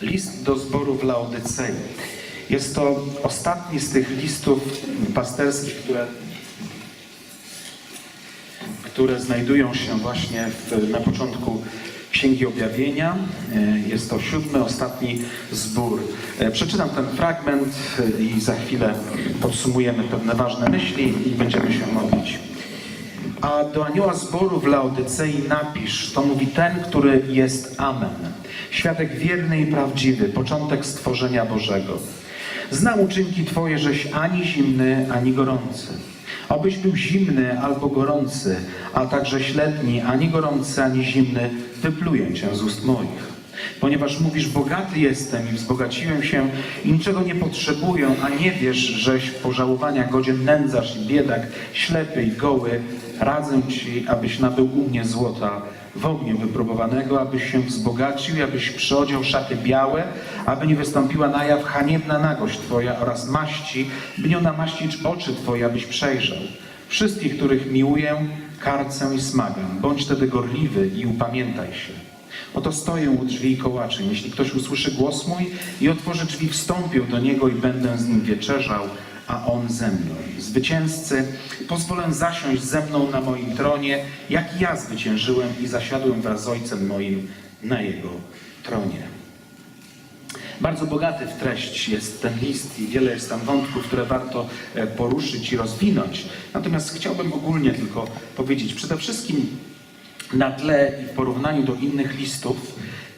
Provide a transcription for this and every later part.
List do zboru w Laodycei. Jest to ostatni z tych listów pasterskich, które, które znajdują się właśnie w, na początku Księgi Objawienia. E, Jest to siódmy, ostatni zbór. E, Przeczytam ten fragment e, i za chwilę podsumujemy pewne ważne myśli i będziemy się modlić. A do anioła zboru w Laodycei napisz, to mówi ten, który jest Amen. Świadek wierny i prawdziwy, początek stworzenia Bożego. Znam uczynki Twoje, żeś ani zimny, ani gorący. Obyś był zimny albo gorący, a także śledni, ani gorący, ani zimny, wypluję Cię z ust moich. Ponieważ mówisz, bogaty jestem i wzbogaciłem się i niczego nie potrzebuję, a nie wiesz, żeś pożałowania godzien nędzarz i biedak, ślepy i goły, radzę Ci, abyś nabył u mnie złota w ogniu wypróbowanego, abyś się wzbogacił abyś przyodział szaty białe, aby nie wystąpiła na jaw haniebna nagość Twoja oraz maści, by nią namaścić oczy Twoje, abyś przejrzał. Wszystkich, których miłuję, karcę i smagam. Bądź wtedy gorliwy i upamiętaj się. Oto stoję u drzwi i kołaczę. Jeśli ktoś usłyszy głos mój i otworzy drzwi, wstąpię do niego i będę z nim wieczerzał, a on ze mną. Zwycięzcy pozwolę zasiąść ze mną na moim tronie, jak ja zwyciężyłem i zasiadłem wraz z ojcem moim na jego tronie. Bardzo bogaty w treść jest ten list i wiele jest tam wątków, które warto e, poruszyć i rozwinąć. Natomiast chciałbym ogólnie tylko powiedzieć, przede wszystkim na tle i w porównaniu do innych listów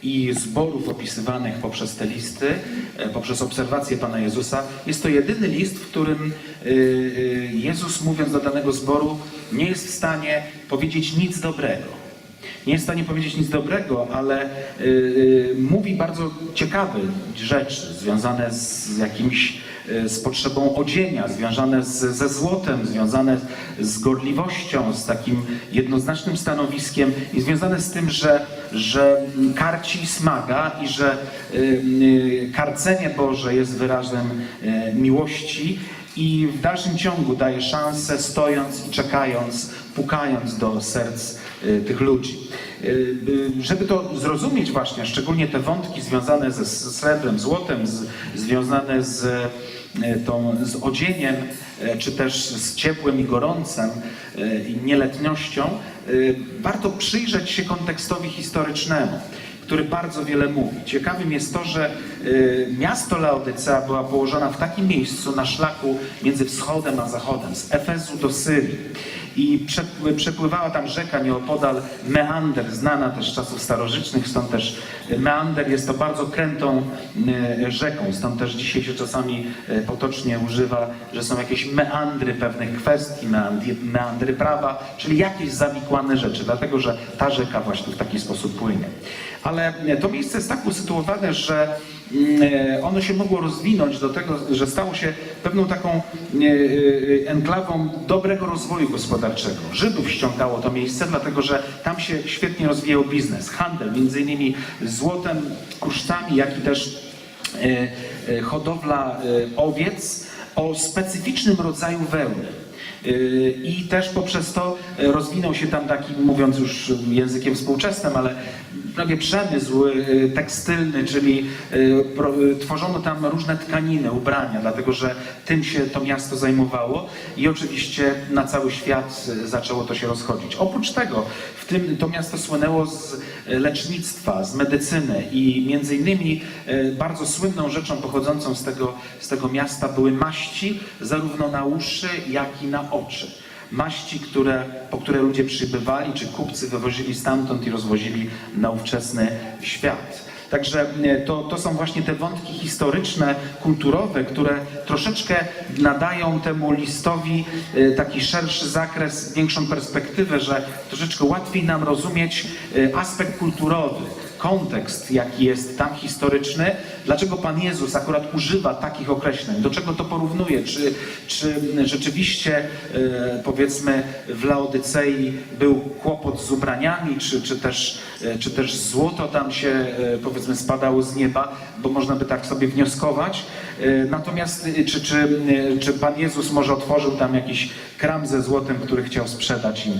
i zborów opisywanych poprzez te listy, e, poprzez obserwację Pana Jezusa, jest to jedyny list, w którym y, y, Jezus mówiąc do danego zboru nie jest w stanie powiedzieć nic dobrego. Nie jest w stanie powiedzieć nic dobrego, ale mówi bardzo ciekawe rzeczy związane z jakimś, z potrzebą odzienia, związane z, ze złotem, związane z gorliwością, z takim jednoznacznym stanowiskiem i związane z tym, że, że karci smaga i że y, y, karcenie Boże jest wyrazem y, miłości i w dalszym ciągu daje szansę stojąc i czekając, pukając do serc tych ludzi. Żeby to zrozumieć właśnie, szczególnie te wątki związane ze srebrem, złotem, związane z, tą, z odzieniem, y, czy też z ciepłem i gorącem y, i nieletnością, warto przyjrzeć się kontekstowi historycznemu który bardzo wiele mówi. Ciekawym jest to, że miasto Laodycea była położona w takim miejscu na szlaku między wschodem a zachodem, z Efezu do Syrii. I prze, przepływała tam rzeka nieopodal Meander, znana też z czasów starożytnych, stąd też Meander jest to bardzo krętą y, rzeką, stąd też dzisiaj się czasami y, potocznie używa, że są jakieś meandry pewnych kwestii, meandry, prawa, czyli jakieś zawikłane rzeczy, dlatego że ta rzeka właśnie w taki sposób płynie. Ale to miejsce jest tak usytuowane, że ono się mogło rozwinąć do tego, że stało się pewną taką e, e, enklawą dobrego rozwoju gospodarczego. Żydów ściągało to miejsce, dlatego że tam się świetnie rozwijał biznes, handel, między innymi złotem, kruszcami, jak i też e, e, hodowla e, owiec o specyficznym rodzaju wełny. I też poprzez to rozwinął się tam taki, mówiąc już językiem współczesnym, ale prawie przemysł yy, tekstylny, czyli yy, tworzono tam różne tkaniny, ubrania, dlatego że tym się to miasto zajmowało i oczywiście na cały świat zaczęło to się rozchodzić. Oprócz tego w tym to miasto słynęło z lecznictwa, z medycyny i między innymi bardzo słynną rzeczą pochodzącą z tego, z tego miasta były maści zarówno na uszy, jak i na oczy. Maści, które, po które ludzie przybywali, czy kupcy wywozili stamtąd i rozwozili na ówczesny świat. Także e, to, to są właśnie te wątki historyczne, kulturowe, które troszeczkę nadają temu listowi e, taki szerszy zakres, większą perspektywę, że troszeczkę łatwiej nam rozumieć e, aspekt kulturowy, kontekst, jaki jest tam historyczny, dlaczego Pan Jezus akurat używa takich określeń, do czego to porównuje, czy, czy rzeczywiście e, powiedzmy w Laodycei był kłopot z ubraniami, czy, czy, też, e, czy też złoto tam się e, powiedzmy spadało z nieba, bo można by tak sobie wnioskować, Natomiast e, czy, czy, e, czy Pan Jezus może otworzył tam jakiś kram ze złotem, który chciał sprzedać im? E,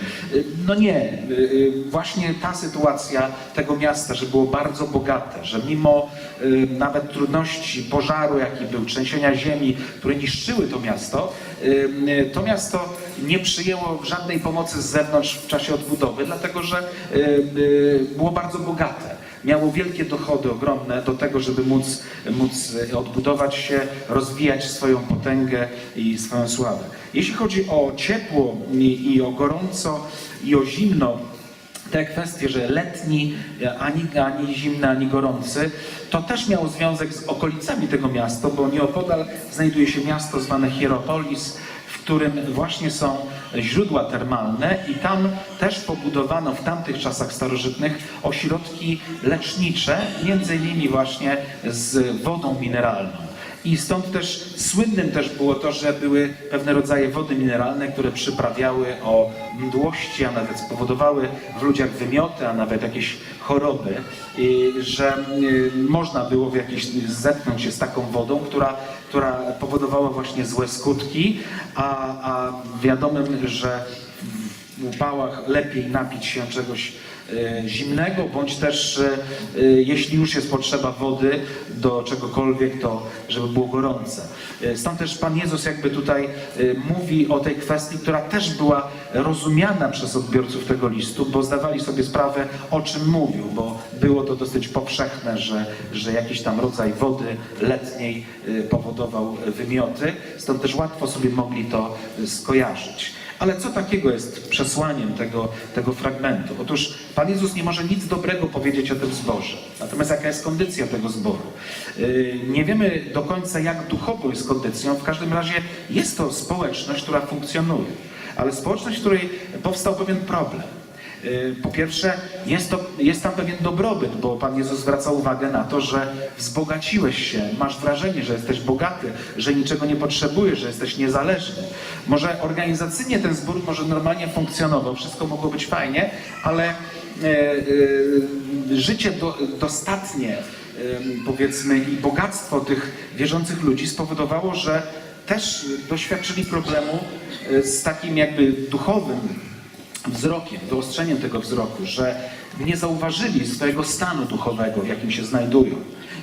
No nie. E, e, Właśnie ta sytuacja tego miasta, że było bardzo bogate, że mimo e, nawet trudności, pożaru, jaki był, trzęsienia ziemi, które niszczyły to miasto, e, e, to miasto nie przyjęło żadnej pomocy z zewnątrz w czasie odbudowy, dlatego że e, e, było bardzo bogate miało wielkie dochody ogromne do tego, żeby móc, móc odbudować się, rozwijać swoją potęgę i swoją sławę. Jeśli chodzi o ciepło i, i o gorąco i o zimno, te kwestie, że letni, ani, ani zimny, ani gorący, to też miało związek z okolicami tego miasta, bo nieopodal znajduje się miasto zwane Hieropolis, którym właśnie są źródła termalne i tam też pobudowano w tamtych czasach starożytnych ośrodki lecznicze, między innymi właśnie z wodą mineralną. I stąd też słynnym też było to, że były pewne rodzaje wody mineralne, które przyprawiały o mdłości, a nawet spowodowały w ludziach wymioty, a nawet jakieś choroby, i że y, można było w jakiś, zetknąć się z taką wodą, która, która powodowała właśnie złe skutki, a, a wiadomym, że w upałach lepiej napić się czegoś zimnego, bądź też e, e, jeśli już jest potrzeba wody do czegokolwiek, to żeby było gorące. E, Stąd też Pan Jezus jakby tutaj e, mówi o tej kwestii, która też była rozumiana przez odbiorców tego listu, bo zdawali sobie sprawę o czym mówił, bo było to dosyć powszechne, że, że jakiś tam rodzaj wody letniej e, powodował wymioty, stąd też łatwo sobie mogli to e, skojarzyć. Ale co takiego jest przesłaniem tego, tego fragmentu? Otóż Pan Jezus nie może nic dobrego powiedzieć o tym zborze. Natomiast jaka jest kondycja tego zboru? Yy, Nie wiemy do końca, jak duchowo jest kondycją. W każdym razie jest to społeczność, która funkcjonuje. Ale społeczność, w której powstał pewien problem. Yy, Po pierwsze, jest, to, jest tam pewien dobrobyt, bo Pan Jezus zwraca uwagę na to, że wzbogaciłeś się, masz wrażenie, że jesteś bogaty, że niczego nie potrzebujesz, że jesteś niezależny. Może organizacyjnie ten zbór może normalnie funkcjonował, wszystko mogło być fajnie, ale e, e, życie do, dostatnie, e, powiedzmy, i bogactwo tych wierzących ludzi spowodowało, że też doświadczyli problemu e, z takim jakby duchowym wzrokiem, wyostrzeniem tego wzroku, że nie zauważyli swojego stanu duchowego, w jakim się znajdują.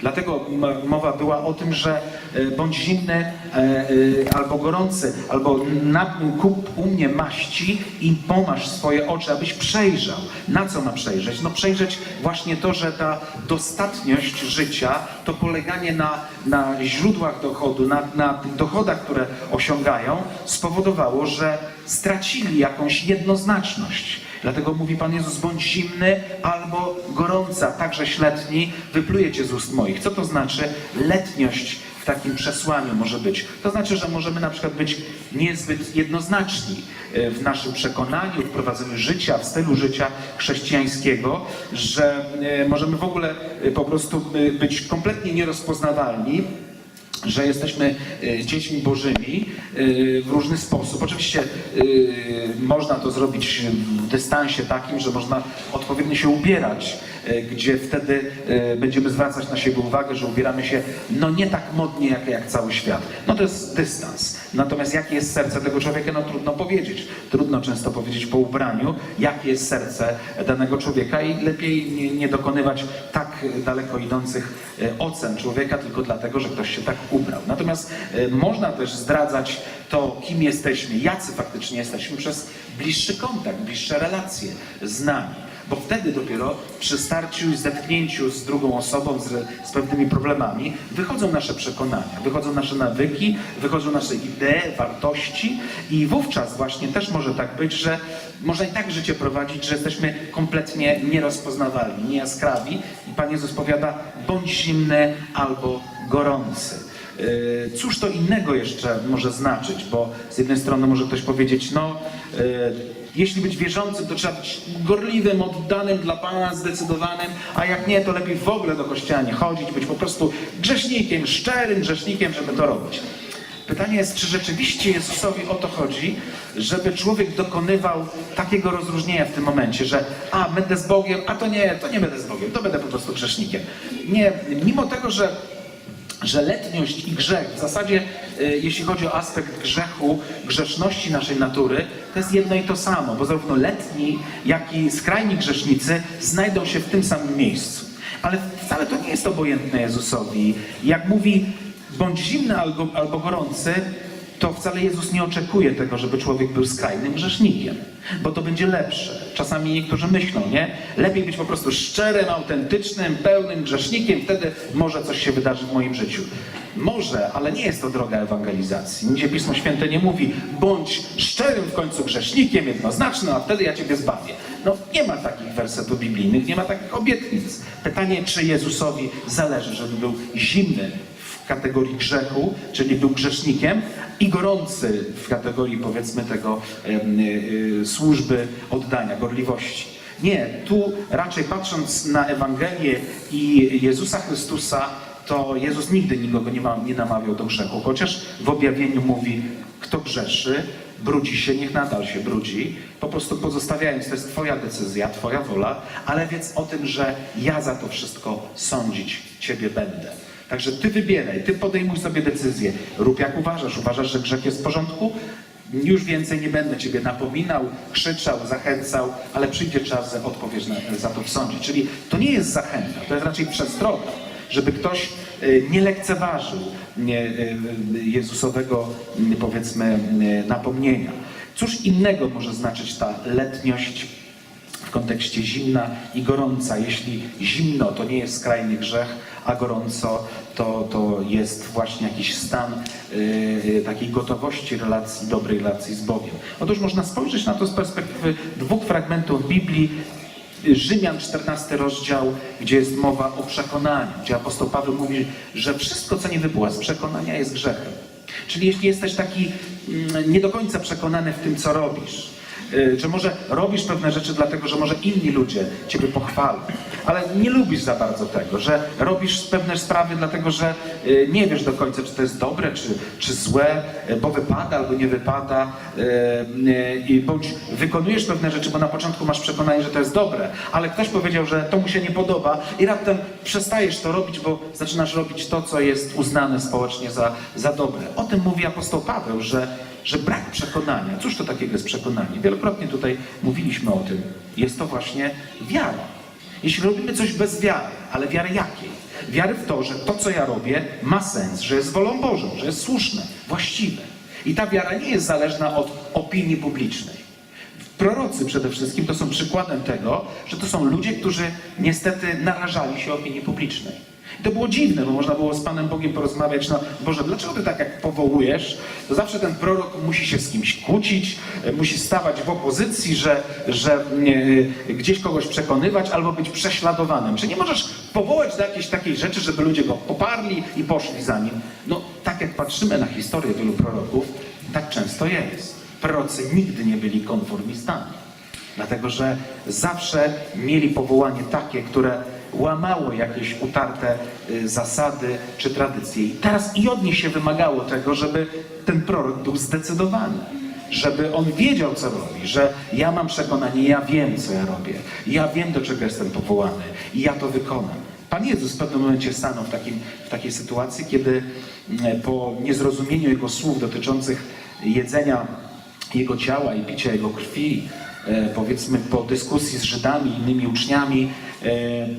Dlatego mowa była o tym, że e, bądź zimny e, e, albo gorący, albo na, kup u mnie maści i pomasz swoje oczy, abyś przejrzał. Na co ma przejrzeć? No przejrzeć właśnie to, że ta dostatniość życia, to poleganie na, na źródłach dochodu, na, na dochodach, które osiągają, spowodowało, że stracili jakąś jednoznaczność. Dlatego mówi Pan Jezus, bądź zimny albo gorąca, także śletni, wypluje cię z ust moich. Co to znaczy? Letniość w takim przesłaniu może być. To znaczy, że możemy na przykład być niezbyt jednoznaczni e, w naszym przekonaniu, w prowadzeniu życia, w stylu życia chrześcijańskiego, że e, możemy w ogóle e, po prostu być kompletnie nierozpoznawalni że jesteśmy dziećmi bożymi w różny sposób. Oczywiście e, można to zrobić w dystansie takim, że można odpowiednio się ubierać, e, gdzie wtedy będziemy zwracać na siebie uwagę, że ubieramy się no nie tak modnie jak, jak cały świat. No to jest dystans. Natomiast jakie jest serce tego człowieka, no trudno powiedzieć. Trudno często powiedzieć po ubraniu, jakie jest serce danego człowieka i lepiej nie, nie dokonywać tak daleko idących e, ocen człowieka tylko dlatego, że ktoś się tak ubrał. Natomiast e, można też zdradzać to, kim jesteśmy, jacy faktycznie jesteśmy przez bliższy kontakt, bliższe relacje z nami. Bo wtedy dopiero przy starciu i zetknięciu z drugą osobą, z, z pewnymi problemami, wychodzą nasze przekonania, wychodzą nasze nawyki, wychodzą nasze idee, wartości i wówczas właśnie też może tak być, że można i tak życie prowadzić, że jesteśmy kompletnie nierozpoznawalni, niejaskrawi i Pan Jezus powiada, bądź zimny albo gorący. Yy, Cóż to innego jeszcze może znaczyć? Bo z jednej strony może ktoś powiedzieć, no, yy, jeśli być wierzącym, to trzeba być gorliwym, oddanym dla Pana, zdecydowanym, a jak nie, to lepiej w ogóle do kościoła nie chodzić, być po prostu grzesznikiem, szczerym grzesznikiem, żeby to robić. Pytanie jest, czy rzeczywiście Jezusowi o to chodzi, żeby człowiek dokonywał takiego rozróżnienia w tym momencie, że a, będę z Bogiem, a to nie, to nie będę z Bogiem, to będę po prostu grzesznikiem. Nie, mimo tego, że że letniość i grzech, w zasadzie y, jeśli chodzi o aspekt grzechu, grzeszności naszej natury, to jest jedno i to samo, bo zarówno letni, jak i skrajni grzesznicy znajdą się w tym samym miejscu. Ale wcale to nie jest obojętne Jezusowi. Jak mówi, bądź zimny albo, albo gorący, to wcale Jezus nie oczekuje tego, żeby człowiek był skrajnym grzesznikiem, bo to będzie lepsze. Czasami niektórzy myślą, nie? Lepiej być po prostu szczerym, autentycznym, pełnym grzesznikiem, wtedy może coś się wydarzy w moim życiu. Może, ale nie jest to droga ewangelizacji. Nigdzie Pismo Święte nie mówi, bądź szczerym w końcu grzesznikiem, jednoznacznym, a wtedy ja Ciebie zbawię. No nie ma takich wersetów biblijnych, nie ma takich obietnic. Pytanie, czy Jezusowi zależy, żeby był zimny w kategorii grzechu, czyli był grzesznikiem, i gorący w kategorii powiedzmy tego y, y, służby oddania, gorliwości. Nie, tu raczej patrząc na Ewangelię i Jezusa Chrystusa, to Jezus nigdy nikogo nie, ma, nie namawiał do grzechu, chociaż w objawieniu mówi, kto grzeszy, brudzi się, niech nadal się brudzi, po prostu pozostawiając, to jest Twoja decyzja, Twoja wola, ale wiedz o tym, że ja za to wszystko sądzić Ciebie będę. Także Ty wybieraj, Ty podejmuj sobie decyzję, rób jak uważasz, uważasz, że grzech jest w porządku, już więcej nie będę Ciebie napominał, krzyczał, zachęcał, ale przyjdzie czas, że odpowiesz za to w sądzie. Czyli to nie jest zachęta, to jest raczej przestroga, żeby ktoś y, nie lekceważył y, y, Jezusowego, powiedzmy, napomnienia. Cóż innego może znaczyć ta letniość w kontekście zimna i gorąca. Jeśli zimno to nie jest skrajny grzech, a gorąco to, to jest właśnie jakiś stan yy, takiej gotowości relacji, dobrej relacji z Bogiem. Otóż można spojrzeć na to z perspektywy dwóch fragmentów Biblii. Rzymian 14 rozdział, gdzie jest mowa o przekonaniu, gdzie apostoł Paweł mówi, że wszystko, co nie wypływa z przekonania, jest grzechem. Czyli jeśli jesteś taki mm, nie do końca przekonany w tym, co robisz, y, że może robisz pewne rzeczy dlatego, że może inni ludzie Ciebie pochwalą, ale nie lubisz za bardzo tego, że robisz pewne sprawy dlatego, że y, nie wiesz do końca, czy to jest dobre, czy, czy złe, y, bo wypada albo nie wypada, i bądź wykonujesz pewne rzeczy, bo na początku masz przekonanie, że to jest dobre, ale ktoś powiedział, że to mu się nie podoba i raptem przestajesz to robić, bo zaczynasz robić to, co jest uznane społecznie za, za dobre. O tym mówi apostoł Paweł, że że brak przekonania, cóż to takiego jest przekonanie? Wielokrotnie tutaj mówiliśmy o tym. Jest to właśnie wiara. Jeśli robimy coś bez wiary, ale wiary jakiej? Wiary w to, że to, co ja robię, ma sens, że jest wolą Bożą, że jest słuszne, właściwe. I ta wiara nie jest zależna od opinii publicznej. Prorocy przede wszystkim to są przykładem tego, że to są ludzie, którzy niestety narażali się opinii publicznej. I to było dziwne, bo można było z Panem Bogiem porozmawiać, no Boże, dlaczego Ty tak jak powołujesz, to zawsze ten prorok musi się z kimś kłócić, e, musi stawać w opozycji, że, że e, gdzieś kogoś przekonywać albo być prześladowanym. Czy nie możesz powołać do jakiejś takiej rzeczy, żeby ludzie go poparli i poszli za nim? No tak jak patrzymy na historię wielu proroków, tak często jest. Prorocy nigdy nie byli konformistami. Dlatego, że zawsze mieli powołanie takie, które łamało jakieś utarte y, zasady czy tradycje. I teraz i od nich się wymagało tego, żeby ten prorok był zdecydowany. Żeby on wiedział, co robi, że ja mam przekonanie, ja wiem, co ja robię, ja wiem, do czego jestem powołany i ja to wykonam. Pan Jezus w pewnym momencie stanął w, takim, w takiej sytuacji, kiedy mm, po niezrozumieniu Jego słów dotyczących jedzenia Jego ciała i picia Jego krwi, e, powiedzmy po dyskusji z Żydami innymi uczniami,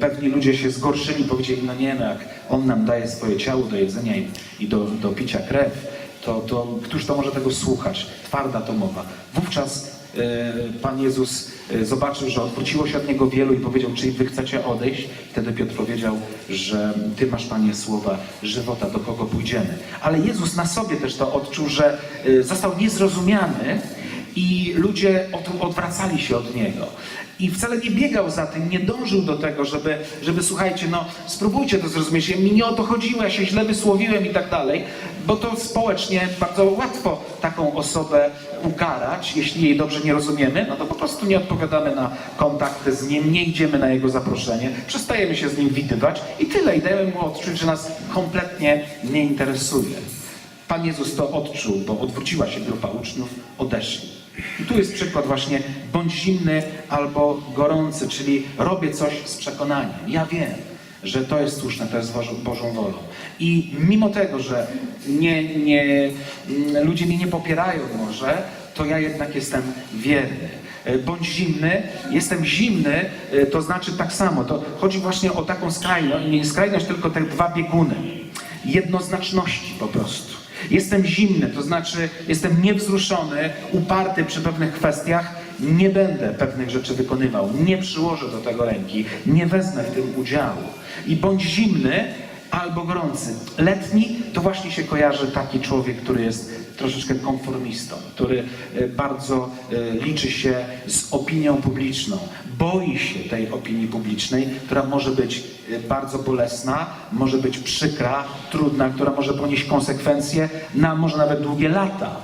pewni ludzie się zgorszyli, powiedzieli, no nie no, jak On nam daje swoje ciało do jedzenia i, i do, do picia krew, to, to któż to może tego słuchać? Twarda to mowa. Wówczas e, Pan Jezus e, zobaczył, że odwróciło się od Niego wielu i powiedział, czy Wy chcecie odejść? Wtedy Piotr powiedział, że Ty masz, Panie, słowa żywota, do kogo pójdziemy. Ale Jezus na sobie też to odczuł, że e, został niezrozumiany i ludzie od, odwracali się od Niego. I wcale nie biegał za tym, nie dążył do tego, żeby, żeby słuchajcie, no spróbujcie to zrozumieć, mi nie o to chodziło, ja się źle wysłowiłem i tak dalej, bo to społecznie bardzo łatwo taką osobę ukarać, jeśli jej dobrze nie rozumiemy, no to po prostu nie odpowiadamy na kontakty z nim, nie idziemy na jego zaproszenie, przestajemy się z nim widywać i tyle, i dajemy mu odczuć, że nas kompletnie nie interesuje. Pan Jezus to odczuł, bo odwróciła się grupa uczniów, odeszli. I tu jest przykład właśnie, bądź zimny albo gorący, czyli robię coś z przekonaniem. Ja wiem, że to jest słuszne, to jest Bożą, Bożą wolą. I mimo tego, że nie, nie, mm, ludzie mnie nie popierają może, to ja jednak jestem wierny. E, Bądź zimny, jestem zimny, e, to znaczy tak samo. To chodzi właśnie o taką skrajność, nie skrajność, tylko te dwa bieguny. Jednoznaczności po prostu. Jestem zimny, to znaczy jestem niewzruszony, uparty przy pewnych kwestiach, nie będę pewnych rzeczy wykonywał, nie przyłożę do tego ręki, nie wezmę w tym udziału. I bądź zimny albo gorący. Letni to właśnie się kojarzy taki człowiek, który jest troszeczkę konformistą, który e, bardzo e, liczy się z opinią publiczną, boi się tej opinii publicznej, która może być e, bardzo bolesna, może być przykra, trudna, która może ponieść konsekwencje na może nawet długie lata,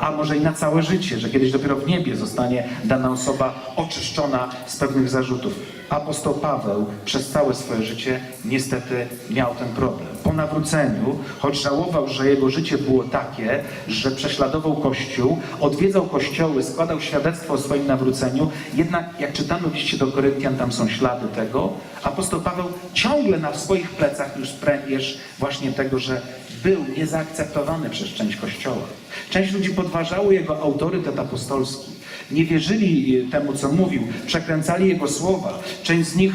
a może i na całe życie, że kiedyś dopiero w niebie zostanie dana osoba oczyszczona z pewnych zarzutów. Apostoł Paweł przez całe swoje życie niestety miał ten problem. Po nawróceniu, choć żałował, że jego życie było takie, że prześladował Kościół, odwiedzał kościoły, składał świadectwo o swoim nawróceniu, jednak jak czytamy w liście do Koryntian, tam są ślady tego, apostoł Paweł ciągle na swoich plecach już pręgierz właśnie tego, że był niezaakceptowany przez część Kościoła. Część ludzi podważało jego autorytet apostolski. Nie wierzyli temu, co mówił, przekręcali jego słowa. Część z nich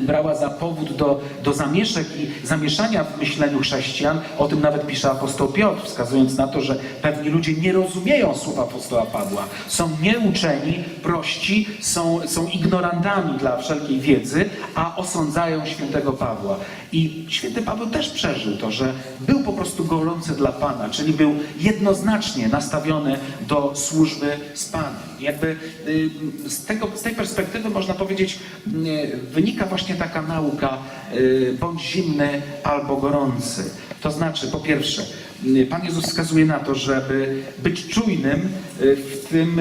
brała za powód do, do zamieszek i zamieszania w myśleniu chrześcijan. O tym nawet pisze apostoł Piotr, wskazując na to, że pewni ludzie nie rozumieją słów apostoła Pawła. Są nieuczeni, prości, są, są ignorantami dla wszelkiej wiedzy, a osądzają świętego Pawła. I święty Paweł też przeżył to, że był po prostu gorący dla Pana, czyli był jednoznacznie nastawiony do służby z Panem. Jakby y, z, tego, z tej perspektywy można powiedzieć, y, wynika właśnie taka nauka, y, bądź zimny albo gorący. To znaczy, po pierwsze, y, Pan Jezus wskazuje na to, żeby być czujnym y, w tym,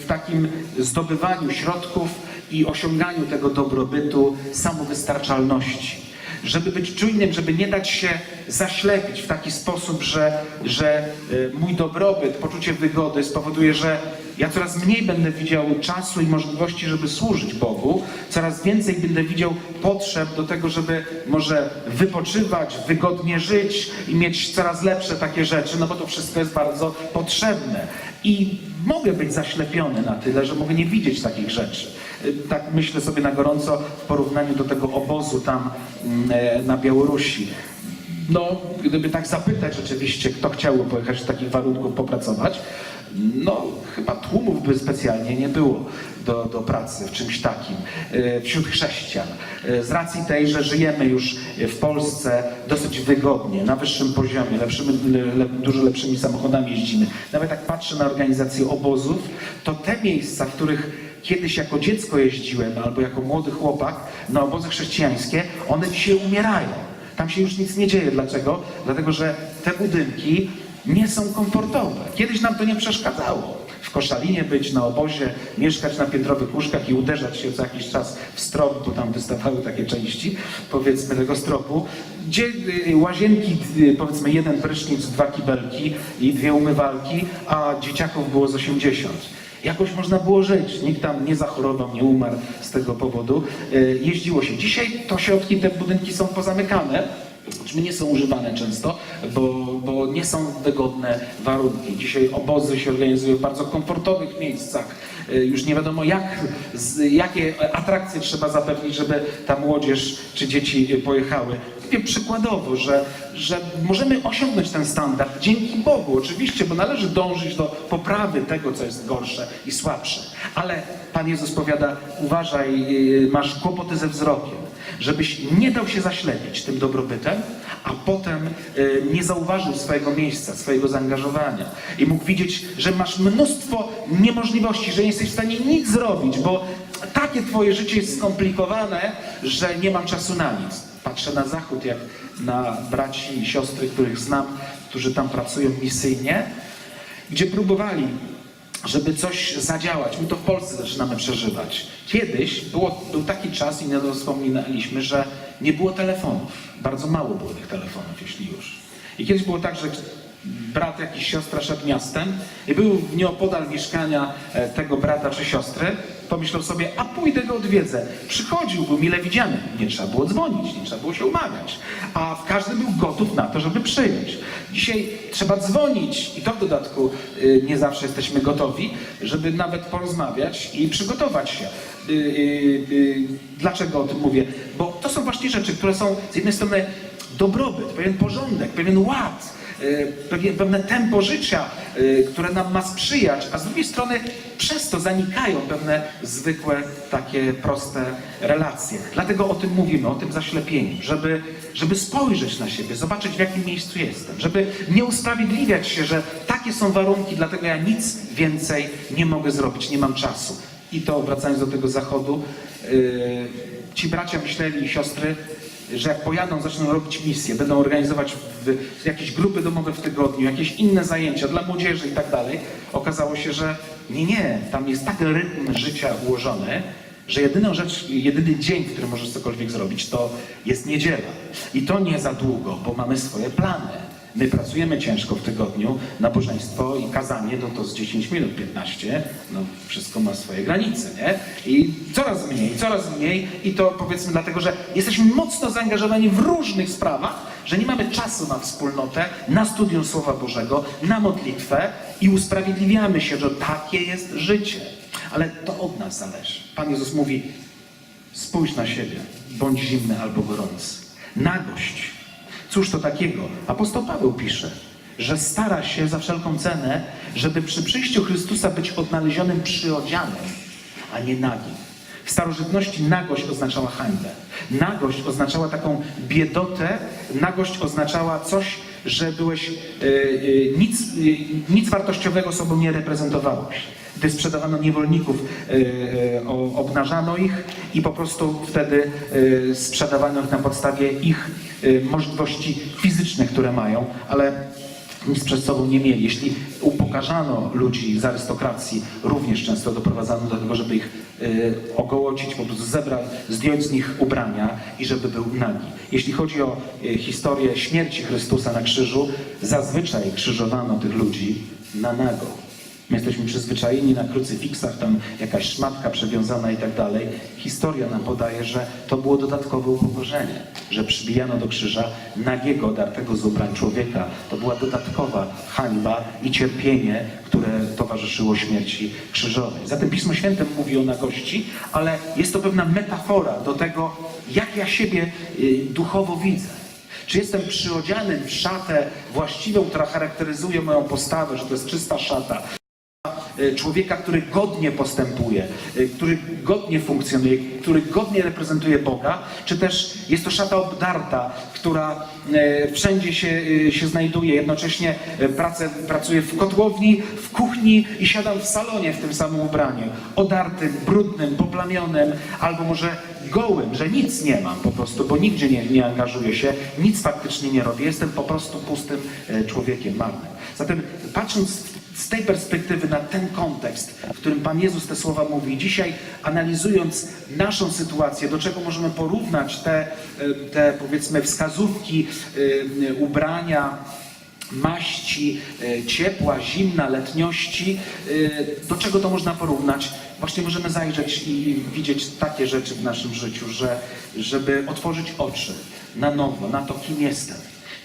w takim zdobywaniu środków i osiąganiu tego dobrobytu, samowystarczalności żeby być czujnym, żeby nie dać się zaślepić w taki sposób, że, że y, mój dobrobyt, poczucie wygody spowoduje, że ja coraz mniej będę widział czasu i możliwości, żeby służyć Bogu, coraz więcej będę widział potrzeb do tego, żeby może wypoczywać, wygodnie żyć i mieć coraz lepsze takie rzeczy, no bo to wszystko jest bardzo potrzebne. I mogę być zaślepiony na tyle, że mogę nie widzieć takich rzeczy. Y, Tak myślę sobie na gorąco w porównaniu do tego obozu tam mm, e, na Białorusi. No, gdyby tak zapytać rzeczywiście, kto chciałby pojechać w takich warunkach popracować, no chyba tłumów by specjalnie nie było do, do pracy w czymś takim e, wśród chrześcijan. E, Z racji tej, że żyjemy już w Polsce dosyć wygodnie, na wyższym poziomie, lepszymi, le, dużo lepszymi samochodami jeździmy. Nawet jak patrzę na organizację obozów, to te miejsca, w których kiedyś jako dziecko jeździłem albo jako młody chłopak na obozy chrześcijańskie, one dzisiaj umierają. Tam się już nic nie dzieje. Dlaczego? Dlatego, że te budynki nie są komfortowe. Kiedyś nam to nie przeszkadzało. W Koszalinie być, na obozie, mieszkać na piętrowych łóżkach i uderzać się co jakiś czas w strop, bo tam wystawały takie części, powiedzmy, tego stropu, gdzie y, łazienki, y, powiedzmy, jeden prysznic, dwa kibelki i dwie umywalki, a dzieciaków było z 80. Jakoś można było żyć, nikt tam nie zachorował, nie umarł z tego powodu. Y, Jeździło się. Dzisiaj to środki, te budynki są pozamykane, Znaczy nie są używane często, bo, bo nie są wygodne warunki. Dzisiaj obozy się organizują w bardzo komfortowych miejscach. Y, Już nie wiadomo, jak, jakie atrakcje trzeba zapewnić, żeby ta młodzież czy dzieci pojechały. Mówię przykładowo, że, że możemy osiągnąć ten standard dzięki Bogu, oczywiście, bo należy dążyć do poprawy tego, co jest gorsze i słabsze. Ale Pan Jezus powiada, uważaj, masz kłopoty ze wzrokiem żebyś nie dał się zaślepić tym dobrobytem, a potem y, nie zauważył swojego miejsca, swojego zaangażowania i mógł widzieć, że masz mnóstwo niemożliwości, że nie jesteś w stanie nic zrobić, bo takie twoje życie jest skomplikowane, że nie mam czasu na nic. Patrzę na zachód, jak na braci i siostry, których znam, którzy tam pracują misyjnie, gdzie próbowali żeby coś zadziałać. My to w Polsce zaczynamy przeżywać. Kiedyś było, był taki czas, i nie wspominaliśmy, że nie było telefonów. Bardzo mało było tych telefonów, jeśli już. I kiedyś było tak, że brat jakiś siostra szedł miastem i był nieopodal mieszkania e, tego brata czy siostry pomyślał sobie, a pójdę go odwiedzę. Przychodził, był mile widziany. Nie trzeba było dzwonić, nie trzeba było się umawiać. A każdy był gotów na to, żeby przyjąć. Dzisiaj trzeba dzwonić i to w dodatku y, nie zawsze jesteśmy gotowi, żeby nawet porozmawiać i przygotować się. Y, y, Dlaczego o tym mówię? Bo to są właśnie rzeczy, które są z jednej strony dobrobyt, pewien porządek, pewien ład, pewien, pewne tempo życia, y, które nam ma sprzyjać, a z drugiej strony przez to zanikają pewne zwykłe, takie proste relacje. Dlatego o tym mówimy, o tym zaślepieniu, żeby, żeby spojrzeć na siebie, zobaczyć w jakim miejscu jestem, żeby nie usprawiedliwiać się, że takie są warunki, dlatego ja nic więcej nie mogę zrobić, nie mam czasu. I to wracając do tego zachodu, yy, ci bracia myśleli i siostry, że jak pojadą, zaczną robić misje, będą organizować w, jakieś grupy domowe w tygodniu, jakieś inne zajęcia dla młodzieży i tak dalej. Okazało się, że nie, nie, tam jest tak rytm życia ułożony, że jedyną rzecz, jedyny dzień, w którym możesz cokolwiek zrobić, to jest niedziela. I to nie za długo, bo mamy swoje plany. My pracujemy ciężko w tygodniu, nabożeństwo i kazanie, no to z 10 minut, 15, no wszystko ma swoje granice, nie? I coraz mniej, coraz mniej i to powiedzmy dlatego, że jesteśmy mocno zaangażowani w różnych sprawach, że nie mamy czasu na wspólnotę, na studium Słowa Bożego, na modlitwę i usprawiedliwiamy się, że takie jest życie. Ale to od nas zależy. Pan Jezus mówi, spójrz na siebie, bądź zimny albo gorący. Nagość. Cóż to takiego? Apostoł Paweł pisze, że stara się za wszelką cenę, żeby przy przyjściu Chrystusa być odnalezionym przyodzianym, a nie nagim. W starożytności nagość oznaczała hańbę. Nagość oznaczała taką biedotę, nagość oznaczała coś, że byłeś e, e, nic, e, nic wartościowego sobą nie reprezentowałeś. Gdy sprzedawano niewolników, o- obnażano ich i po prostu wtedy e, sprzedawano ich na podstawie ich możliwości fizycznych, które mają, ale nic przed sobą nie mieli. Jeśli upokarzano ludzi z arystokracji, również często doprowadzano do tego, żeby ich y, ogołocić, po prostu zebrać, zdjąć z nich ubrania i żeby był nagi. Jeśli chodzi o y, historię śmierci Chrystusa na krzyżu, zazwyczaj krzyżowano tych ludzi na nago. My jesteśmy przyzwyczajeni na krucyfiksach, tam jakaś szmatka przewiązana i tak dalej. Historia nam podaje, że to było dodatkowe upokorzenie, że przybijano do krzyża nagiego, odartego z ubrań człowieka. To była dodatkowa hańba i cierpienie, które towarzyszyło śmierci krzyżowej. Zatem Pismo Święte mówi o nagości, ale jest to pewna metafora do tego, jak ja siebie y, duchowo widzę. Czy jestem przyodziany w szatę właściwą, która charakteryzuje moją postawę, że to jest czysta szata, człowieka, który godnie postępuje, e, który godnie funkcjonuje, który godnie reprezentuje Boga, czy też jest to szata obdarta, która e, wszędzie się, się znajduje, jednocześnie pracę, pracuję w kotłowni, w kuchni i siadam w salonie w tym samym ubraniu, odartym, brudnym, poplamionym, albo może gołym, że nic nie mam po prostu, bo nigdzie nie, nie angażuję się, nic faktycznie nie robię, jestem po prostu pustym człowiekiem marnym. Zatem patrząc z tej perspektywy na ten kontekst, w którym Pan Jezus te słowa mówi, dzisiaj analizując naszą sytuację, do czego możemy porównać te, e, te powiedzmy wskazówki, e, ubrania, maści, e, ciepła, zimna, letniości, do czego to można porównać? Właśnie możemy zajrzeć i widzieć takie rzeczy w naszym życiu, że żeby otworzyć oczy na nowo, na to, kim jestem,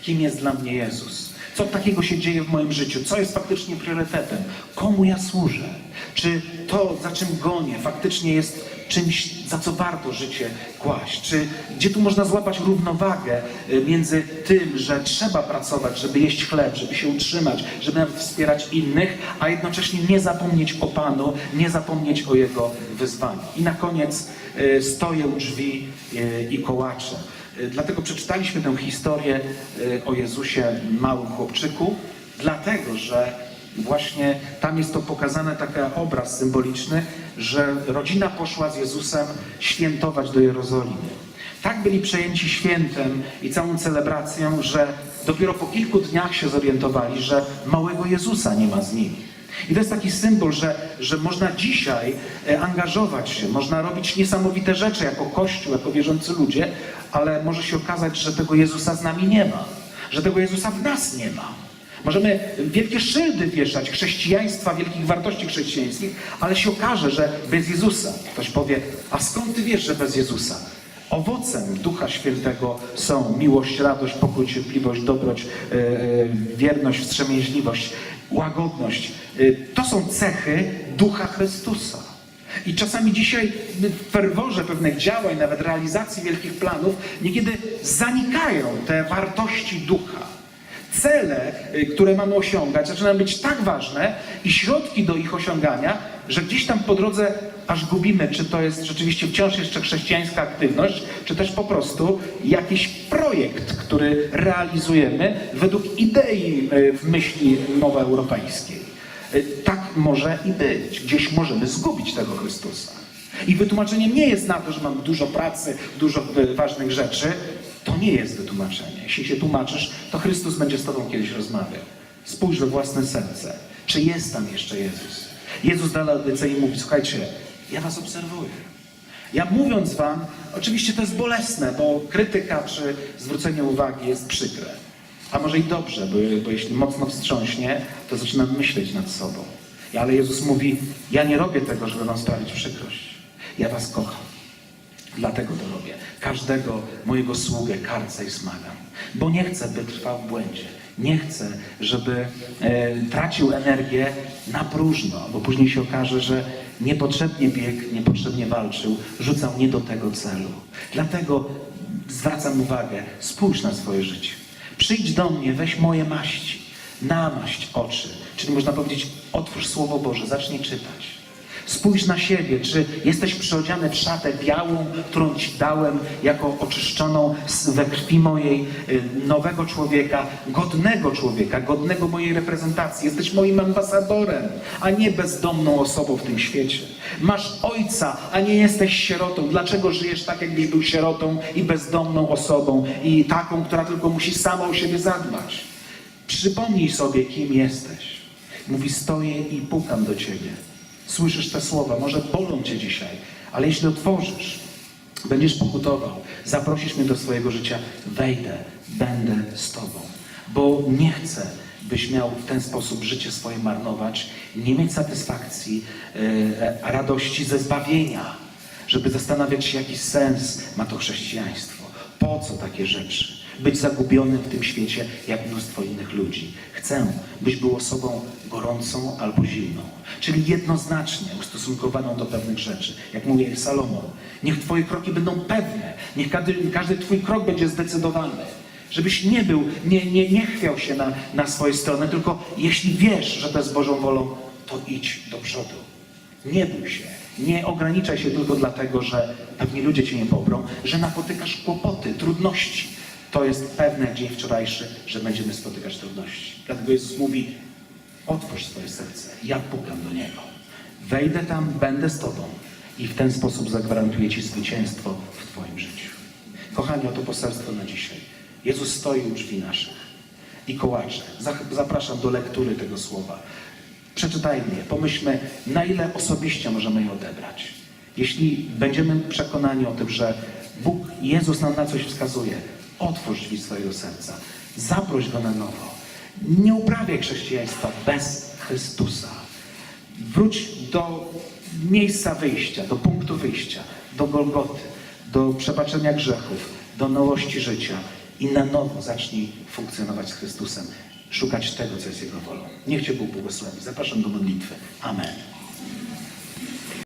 kim jest dla mnie Jezus. Co takiego się dzieje w moim życiu? Co jest faktycznie priorytetem? Komu ja służę? Czy to, za czym gonię, faktycznie jest czymś, za co warto życie kłaść? Czy gdzie tu można złapać równowagę y, między tym, że trzeba pracować, żeby jeść chleb, żeby się utrzymać, żeby nawet wspierać innych, a jednocześnie nie zapomnieć o Panu, nie zapomnieć o Jego wyzwaniu? I na koniec y, stoję u drzwi y, i kołaczę. Y, Dlatego przeczytaliśmy tę historię y, o Jezusie, małym chłopczyku, dlatego że właśnie tam jest to pokazane taki obraz symboliczny, że rodzina poszła z Jezusem świętować do Jerozolimy. Tak byli przejęci świętem i całą celebracją, że dopiero po kilku dniach się zorientowali, że małego Jezusa nie ma z nimi. I to jest taki symbol, że, że można dzisiaj e, angażować się, można robić niesamowite rzeczy jako Kościół, jako wierzący ludzie, ale może się okazać, że tego Jezusa z nami nie ma, że tego Jezusa w nas nie ma. Możemy wielkie szyldy wieszać chrześcijaństwa, wielkich wartości chrześcijańskich, ale się okaże, że bez Jezusa. Ktoś powie, a skąd ty wiesz, że bez Jezusa? Owocem Ducha Świętego są miłość, radość, pokój, cierpliwość, dobroć, e, wierność, wstrzemięźliwość, łagodność. E, To są cechy Ducha Chrystusa. I czasami dzisiaj w ferworze pewnych działań, nawet realizacji wielkich planów, niekiedy zanikają te wartości ducha. Cele, y, które mamy osiągać, zaczynają być tak ważne i środki do ich osiągania, że gdzieś tam po drodze aż gubimy, czy to jest rzeczywiście wciąż jeszcze chrześcijańska aktywność, czy też po prostu jakiś projekt, który realizujemy według idei y, w myśli mowy europejskiej. Y, Tak może i być. Gdzieś możemy zgubić tego Chrystusa. I wytłumaczeniem nie jest na to, że mam dużo pracy, dużo y, ważnych rzeczy. To nie jest wytłumaczenie. Jeśli się tłumaczysz, to Chrystus będzie z Tobą kiedyś rozmawiał. Spójrz we własne serce. Czy jest tam jeszcze Jezus? Jezus dalej i mówi, słuchajcie, ja Was obserwuję. Ja mówiąc Wam, oczywiście to jest bolesne, bo krytyka czy zwrócenie uwagi jest przykre. A może i dobrze, bo, bo jeśli mocno wstrząśnie, to zaczynam myśleć nad sobą. Ale Jezus mówi, ja nie robię tego, żeby Wam sprawić przykrość. Ja Was kocham. Dlatego to robię. Każdego mojego sługę karcę i smagam. Bo nie chcę, by trwał w błędzie. Nie chcę, żeby e, tracił energię na próżno, bo później się okaże, że niepotrzebnie biegł, niepotrzebnie walczył, rzucał nie do tego celu. Dlatego zwracam uwagę, spójrz na swoje życie. Przyjdź do mnie, weź moje maści, namaść oczy. Czyli można powiedzieć, otwórz Słowo Boże, zacznij czytać. Spójrz na siebie, czy jesteś przyodziany w szatę białą, którą ci dałem, jako oczyszczoną we krwi mojej, y, nowego człowieka, godnego człowieka, godnego mojej reprezentacji. Jesteś moim ambasadorem, a nie bezdomną osobą w tym świecie. Masz ojca, a nie jesteś sierotą. Dlaczego żyjesz tak, jakbyś był sierotą i bezdomną osobą i taką, która tylko musi sama o siebie zadbać? Przypomnij sobie, kim jesteś. Mówi, stoję i pukam do ciebie. Słyszysz te słowa, może bolą cię dzisiaj, ale jeśli otworzysz, będziesz pokutował, zaprosisz mnie do swojego życia, wejdę, będę z tobą. Bo nie chcę, byś miał w ten sposób życie swoje marnować, nie mieć satysfakcji, e, radości ze zbawienia, żeby zastanawiać się, jaki sens ma to chrześcijaństwo. Po co takie rzeczy? Być zagubionym w tym świecie jak mnóstwo innych ludzi. Chcę, byś był osobą gorącą albo zimną, czyli jednoznacznie ustosunkowaną do pewnych rzeczy. Jak mówi Salomon, niech Twoje kroki będą pewne, niech każdy, każdy Twój krok będzie zdecydowany. Żebyś nie był, nie, nie, nie chwiał się na, na swoje strony, tylko jeśli wiesz, że to jest Bożą wolą, to idź do przodu. Nie bój się. Nie ograniczaj się tylko dlatego, że pewni ludzie cię nie poprą, że napotykasz kłopoty, trudności. To jest pewne dzień wczorajszy, że będziemy spotykać trudności. Dlatego Jezus mówi, otwórz swoje serce, ja pukam do Niego. Wejdę tam, będę z Tobą i w ten sposób zagwarantuję Ci zwycięstwo w Twoim życiu. Kochani, oto poselstwo na dzisiaj. Jezus stoi u drzwi naszych i kołacze. Zapraszam do lektury tego słowa. Przeczytajmy je, pomyślmy, na ile osobiście możemy je odebrać. Jeśli będziemy przekonani o tym, że Bóg, Jezus nam na coś wskazuje, otwórz drzwi swojego serca, zaproś Go na nowo. Nie uprawiaj chrześcijaństwa bez Chrystusa. Wróć do miejsca wyjścia, do punktu wyjścia, do Golgoty, do przebaczenia grzechów, do nowości życia i na nowo zacznij funkcjonować z Chrystusem, szukać tego, co jest Jego wolą. Niech Cię Bóg błogosławi. Zapraszam do modlitwy. Amen.